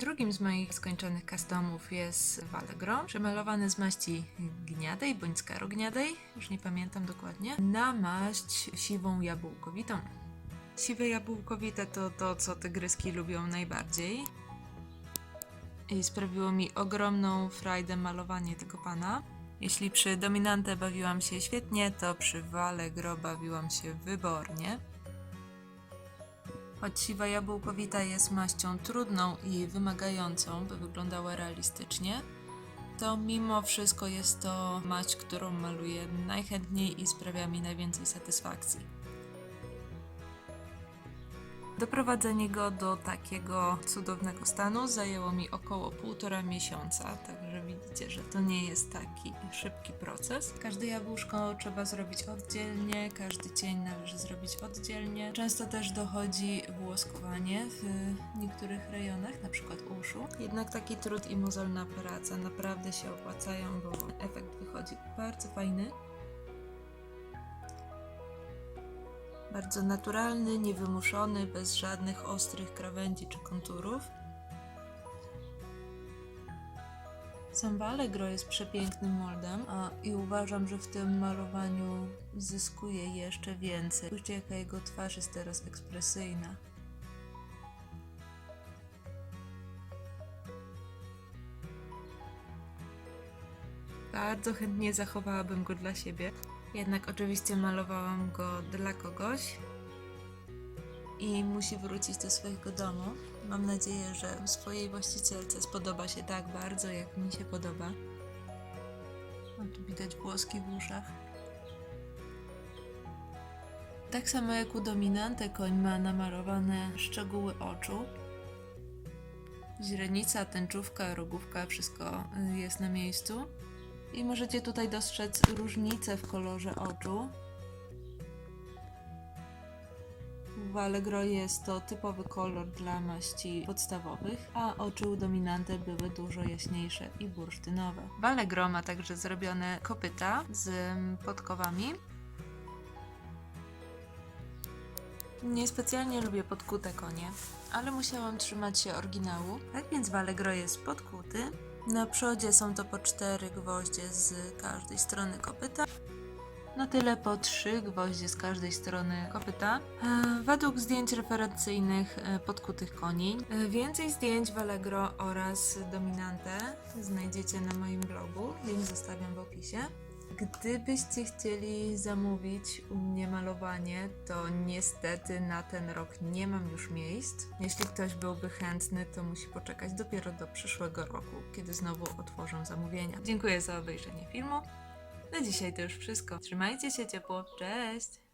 Drugim z moich skończonych customów jest Valegro, przemalowany z maści gniadej bądź skarogniadej, już nie pamiętam dokładnie, na maść siwą jabłkowitą. Siwe jabłkowite to to, co tygryski lubią najbardziej. I sprawiło mi ogromną frajdę malowanie tego pana. Jeśli przy Dominante bawiłam się świetnie, to przy Valegro bawiłam się wybornie. Choć siwa jabłkowita jest maścią trudną i wymagającą, by wyglądała realistycznie, to mimo wszystko jest to maść, którą maluję najchętniej i sprawia mi najwięcej satysfakcji. Doprowadzenie go do takiego cudownego stanu zajęło mi około półtora miesiąca, także widzicie, że to nie jest taki szybki proces. Każde jabłuszko trzeba zrobić oddzielnie, każdy cień należy zrobić oddzielnie. Często też dochodzi włoskowanie w niektórych rejonach, na przykład uszu. Jednak taki trud i mozolna praca naprawdę się opłacają, bo efekt wychodzi bardzo fajny. Bardzo naturalny, niewymuszony, bez żadnych ostrych krawędzi czy konturów. Sam Allegro jest przepięknym moldem a, i uważam, że w tym malowaniu zyskuje jeszcze więcej. Spójrzcie, jaka jego twarz jest teraz ekspresyjna. Bardzo chętnie zachowałabym go dla siebie. Jednak oczywiście malowałam go dla kogoś i musi wrócić do swojego domu. Mam nadzieję, że swojej właścicielce spodoba się tak bardzo, jak mi się podoba. O, tu widać włoski w uszach. Tak samo jak u dominantę koń ma namalowane szczegóły oczu. Źrenica, tęczówka, rogówka, wszystko jest na miejscu. I możecie tutaj dostrzec różnicę w kolorze oczu. W Allegro jest to typowy kolor dla maści podstawowych, a oczy u Dominante były dużo jaśniejsze i bursztynowe. W Allegro ma także zrobione kopyta z podkowami. Niespecjalnie lubię podkute konie, ale musiałam trzymać się oryginału. Tak więc w Allegro jest podkuty. Na przodzie są to po cztery gwoździe z każdej strony kopyta. Na tyle po trzy gwoździe z każdej strony kopyta. E, Według zdjęć referencyjnych e, podkutych koni. E, Więcej zdjęć w Allegro oraz Dominante znajdziecie na moim blogu. Link zostawiam w opisie. Gdybyście chcieli zamówić u mnie malowanie, to niestety na ten rok nie mam już miejsc. Jeśli ktoś byłby chętny, to musi poczekać dopiero do przyszłego roku, kiedy znowu otworzę zamówienia. Dziękuję za obejrzenie filmu. Na dzisiaj to już wszystko. Trzymajcie się ciepło. Cześć!